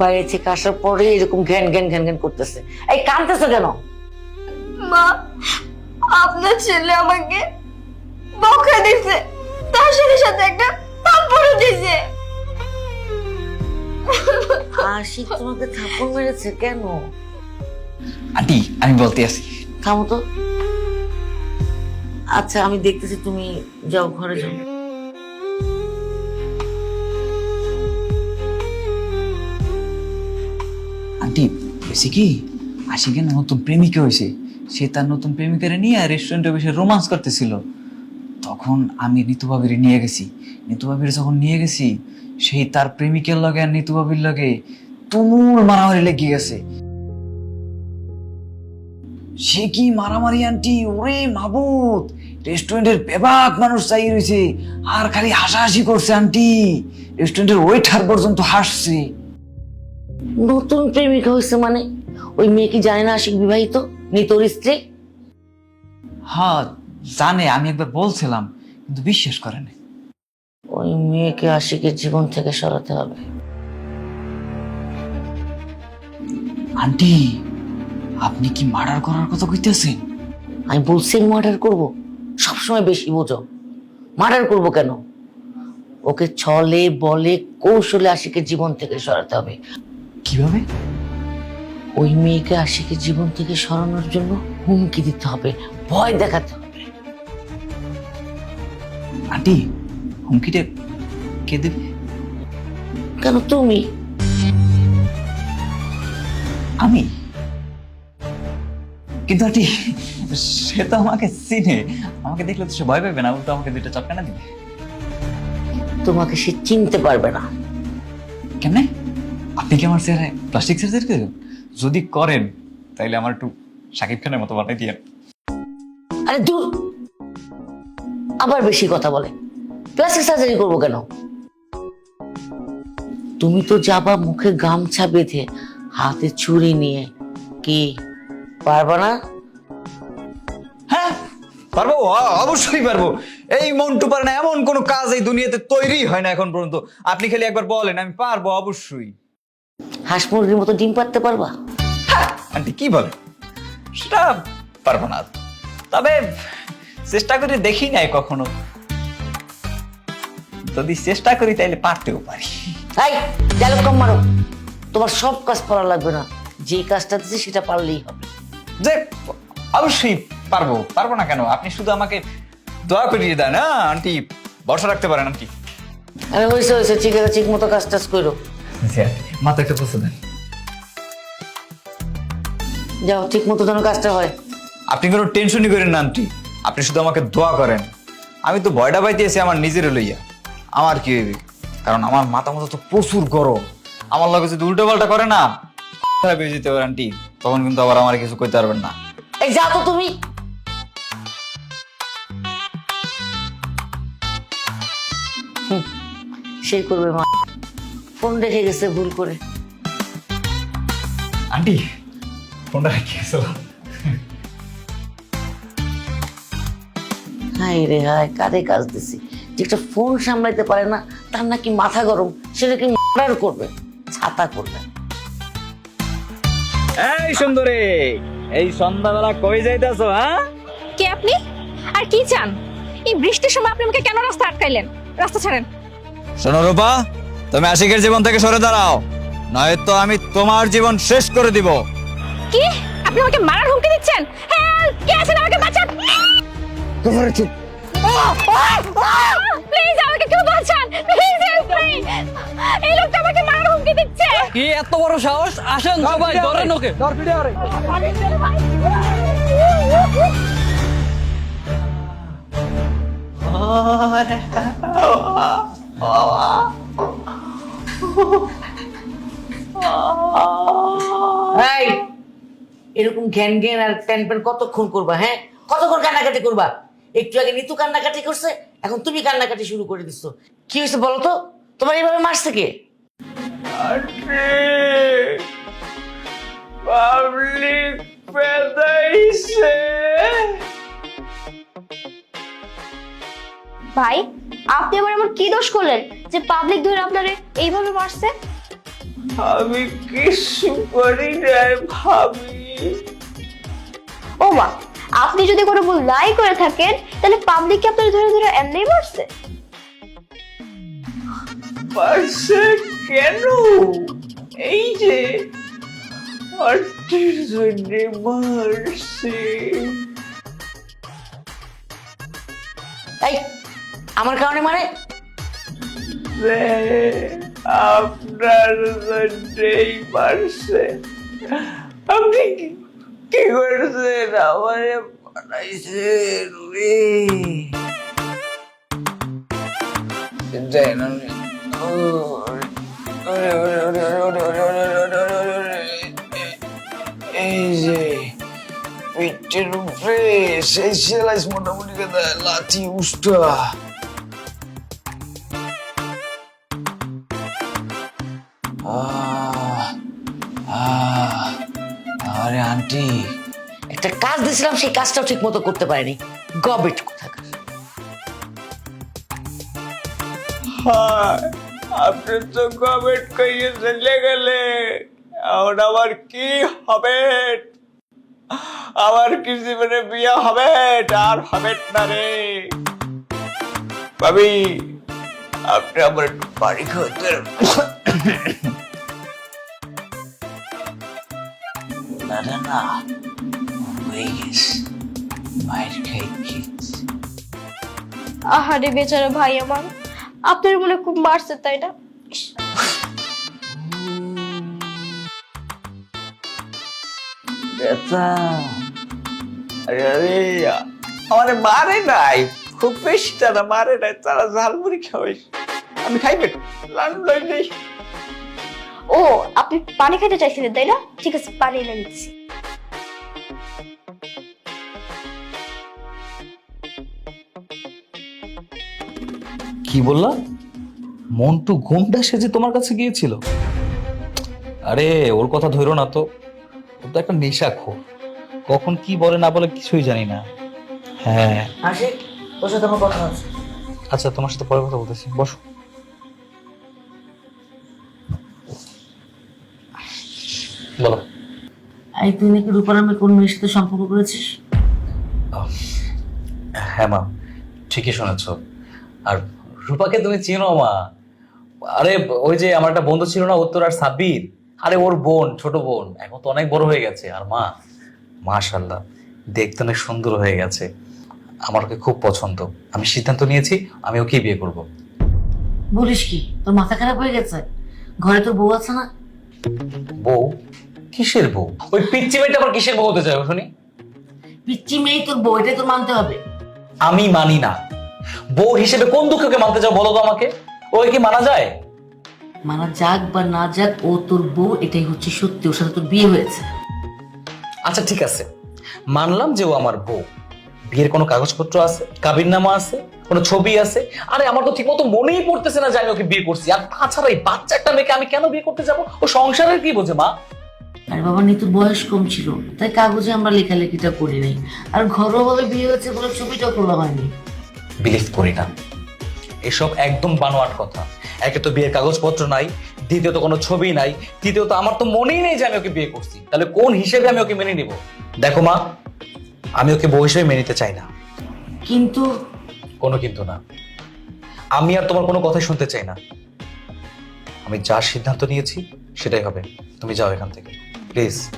বাইরে থেকে আসার পরে এরকম ঘ্যান ঘ্যান ঘ্যান ঘ্যান করতেছে। এই কানতেছো কেন? মা আপনার ছেলে আমাকে বকা দিছে। তার সাথে সাথে একটা থাপ্পড়ও দিছে। আশিক তোমাকে থাপ্পড় মেরেছে কেন? আন্টি আমি বলতে আসি। থামো তো। আচ্ছা আমি দেখতেছি তুমি যাও ঘরে যাও। আন্টি হয়েছে কি? আশিকের নতুন প্রেমিকা হয়েছে সে তার নতুন প্রেমিকারে নিয়ে রেস্টুরেন্টে বসে রোমান্স করতেছিল। তখন আমি নিতু ভাবির নিয়ে গেছি। নিতু ভাবির যখন নিয়ে গেছি, সেই তার প্রেমিকের লগে আর নিতু ভাবির লগে তুমুল মারামারি লেগে গেছে। সে কি মারামারি, আন্টি? ওরে মাবুত রেস্টুরেন্টের বেবাক মানুষ চাই রয়েছে আর খালি হাসাহাসি করছে, আন্টি। রেস্টুরেন্টের ওয়েটার পর্যন্ত হাসছে। নতুন প্রেমিকা হয়েছে মানে? ওই মেয়ে কি জানে না আশিক বিবাহিত? নিতর স্ত্রী। হ্যাঁ জানে আমি একবার বলছিলাম কিন্তু বিশ্বাস করে না ওই মেয়েকে আশিকের জীবন থেকে সরাতে হবে। আন্টি আপনি কি মার্ডার করার কথা কইতেছেন? আমি বলছি মার্ডার করব। সবসময় বেশি বোঝো। মার্ডার করব কেন? ওকে ছলে বলে কৌশলে আশিকের জীবন থেকে সরাতে হবে। কীভাবে? ওই মেয়েকে আশিকের জীবন থেকে সরানোর জন্য হুমকি দিতে হবে ভয় দেখাতে হবে। আন্টি হুমকিটা কে দেবে? কেন তুমি? আমি? কিন্তু আন্টি সে তো আমাকে চিনে। আমাকে দেখলে তো সে ভয় পাবে না তো আমাকে দুইটা চটকানা দিবে। তোমাকে সে চিনতে পারবে না। কেমনে? আপনি কি আমার চেহারায় প্লাস্টিক সার্জারি করেন? যদি করেন তাইলে আমার একটু সাকিব খানের মতো বানাই দিয়ে আরে দূর! আবার বেশি কথা বলে। প্লাস্টিক সার্জারি করব কেন? তুমি তো যাবা মুখে গামছা বেঁধে হাতে ছুরি নিয়ে। কি পারবা না? হ্যাঁ পারব? অবশ্যই পারব। এই মন্টু পারে না এমন কোনো কাজ এই দুনিয়াতে তৈরি হয় না এখন পর্যন্ত। আপনি খালি একবার বলেন আমি পারব অবশ্যই। হাঁস মুরগির মতো ডিম পাততে পারবা? আন্টি কি বলে সেটা পারব না। তবে চেষ্টা করে দেখি নাই কখনো। যদি চেষ্টা করি তাইলে পারতেও পারি। ডায়লগ কম মারো। তোমার সব কাজ পারা লাগবে না। যে কাজটা দিচ্ছে সেটা পারলেই হবে। যে অবশ্যই পারব। পারব না কেন? আপনি শুধু আমাকে দয়া করিয়ে দেন না আন্টি? ভরসা রাখতে পারেন আন্টি। আরে হয়েছে হয়েছে ঠিক আছে ঠিক মতো কাজ টাজ করো মাথা একটা পৌঁছে দেন। যাও ঠিক মতো যেন কাজটা হয়। আপনি কোনো টেনশনই করেন না আন্টি। আপনি শুধু আমাকে দোয়া করেন। আমি তো ভয়টা পাইতেছি আমার নিজের লইয়া। আমার কি হইবে? কারণ আমার মাথা মতো তো প্রচুর গরম। আমার লগে যদি উল্টো পাল্টা করে না খারাপ হয়ে যেতে পারে আন্টি। তখন কিন্তু আবার আমার কিছু করতে পারবেন না। এই যাও তো তুমি। হুম, সে করবে মা। ফোন রেখে গেছে ভুল করে। আন্টি ফোনটা রেখে গেছিলাম হাই রে হাই কারে কাজ দিছি। যে একটা ফোন সামলাইতে পারে না তার নাকি মাথা গরম সেটা কি মার্ডার করবে? ছাতা করবে। এই সুন্দরী এই সন্ধ্যাবেলা কই যাইতাছো হ্যাঁ? কে আপনি? আর কি চান? এই বৃষ্টির সময় আপনি আমাকে কেন রাস্তা আটকাইলেন? রাস্তা ছাড়েন। শোনো রূপা তুমি আশিকের জীবন থেকে সরে দাঁড়াও। নয়তো আমি তোমার জীবন শেষ করে দিব। কি? আপনি আমাকে মারার হুমকি দিচ্ছেন? হেল্প কে আছেন? আমাকে বাঁচান! প্লিজ আমাকে কেউ বাঁচান! প্লিজ হেল্প মি এই লোকটা আমাকে মারার হুমকি দিচ্ছে! কি এত বড় সাহস? আসেন সবাই ধরেন ওকে। এই এরকম ঘ্যান ঘ্যান আর প্যান প্যান কতক্ষণ করবা হ্যাঁ? কতক্ষণ কান্নাকাটি করবা? একটু আগে নিতু কান্নাকাটি করছে এখন তুমি কান্নাকাটি শুরু করে দিচ্ছ কি হয়েছে বলো তো? তোমার এইভাবে মারছে কে? পাবলিক পেদাইছে। ভাই আপনি আবার এমন কি দোষ করলেন? যে পাবলিক ধরে আপনারে এইভাবে মারছে? আমি কিছু করি নাই ভাবি। ও মা আপনি যদি কোনো ভুল নাই করে থাকেন তাহলে পাবলিক কি আপনার ধরে ধরে এমনিই মারছে? পারছে কেন? এই যে আর্টির জন্য মারছে। এই আমার কারণে মানে আসছে আপনার জন্যেই পারছে আপনি কি করছেন আমারে পাঠাইছেন রে এই যে পিঠের উপরে সেই সেলাইস মোটামুটি লাথি উষ্টা আরে আন্টি। একটা কাজ দিয়েছিলাম, সেই কাজটাও ঠিক মতো করতে পারিনি। গবেট কোথাকার? আপনি তো কমেন্ট করিয়ে চলে গেলে। এখন আমার কি হবে? আমার কি জীবনে বিয়ে হবে? আর হবে না রে। ভাবি, আপনি আমার একটু বাড়ি খাওয়াতে না হয়ে গেছে মায়ের খাই খেয়েছি আহারে বেচারা ভাই আমার। আপনার মনে খুব মারছে তাই না? ব্যথা আরে আরে আমার মারে নাই। খুব বেশি তারা মারে নাই। তারা ঝালমুড়ি খাওয়াই আমি লালু লই ও আপনি পানি খেতে চাইছিলেন তাই না? ঠিক আছে পানি এনে দিচ্ছি। কি বললা? মন্টু গুন্ডা সেজে তোমার কাছে গিয়েছিল? আরে ওর কথা ধরো না তো। ও তো একটা নেশাখোর। কখন কি বলে না বলে কিছুই জানি না। হ্যাঁ। সাথে আমার কথা আছে আচ্ছা তোমার সাথে পরে কথা বলতেছি। বসো। বলো। এই তুই নাকি রূপারামের কোন মেয়ের সাথে সম্পর্ক করেছিস? হ্যাঁ মা ঠিকই শুনেছ। আর রূপাকে তুমি চিনো মা। আরে ওই যে আমার একটা বন্ধু ছিল না উত্তর আর সাব্বির? আরে ওর বোন ছোট বোন। এখন তো অনেক বড় হয়ে গেছে। আর মা? মাশাল্লাহ দেখতে অনেক সুন্দর হয়ে গেছে। আমার ওকে খুব পছন্দ। আমি সিদ্ধান্ত নিয়েছি আমি ওকেই বিয়ে করব। বলিস কি? তোর মাথা খারাপ হয়ে গেছে? ঘরে তোর বউ আছে না? বউ? কিসের বউ? ওই পিচ্ছি মেয়েটা আবার কিসের বউ হতে চাই শুনি? পিচ্ছি মেয়ে তোর বউ এটাই তোর মানতে হবে। আমি মানি না। বউ হিসেবে কোন দুঃখকে মানতে চাও বলো তো আমাকে? ওই কি মানা যায়? মানা যাক বা না যাক ও তোর বউ এটাই হচ্ছে সত্যি ওর সাথে তোর বিয়ে হয়েছে। আচ্ছা ঠিক আছে। মানলাম যে ও আমার বউ। বিয়ের কোনো কাগজপত্র আছে? কাবিননামা আছে? কোনো ছবি আছে? আরে আমার তো ঠিকমতো মনেই পড়তেছে না যে আমি ওকে বিয়ে করছি। আর তাছাড়া এই বাচ্চা একটা মেয়েকে আমি কেন বিয়ে করতে যাব? ও সংসারের কি বোঝে মা? আর বাবা নিতুর বয়স কম ছিল। তাই কাগজে আমরা লেখালেখিটা করি নাই। আর ঘরোয়া ভাবে বিয়ে হয়েছে বলে ছবিটা তোলা হয়নি। বিলিভ করি না। এসব একদম বানোয়াট কথা। একে তো বিয়ের কাগজপত্র নাই দ্বিতীয়ত কোনো ছবি নাই তৃতীয়ত আমার তো মনেই নেই যে আমি ওকে বিয়ে করছি। তাহলে কোন হিসেবে আমি ওকে মেনে নিব? দেখো মা আমি ওকে বউ হিসেবে মেনে নিতে চাই না। কিন্তু কোনো কিন্তু না। আমি আর তোমার কোনো কথাই শুনতে চাই না। আমি যা সিদ্ধান্ত নিয়েছি সেটাই হবে। তুমি যাও এখান থেকে। প্লিজ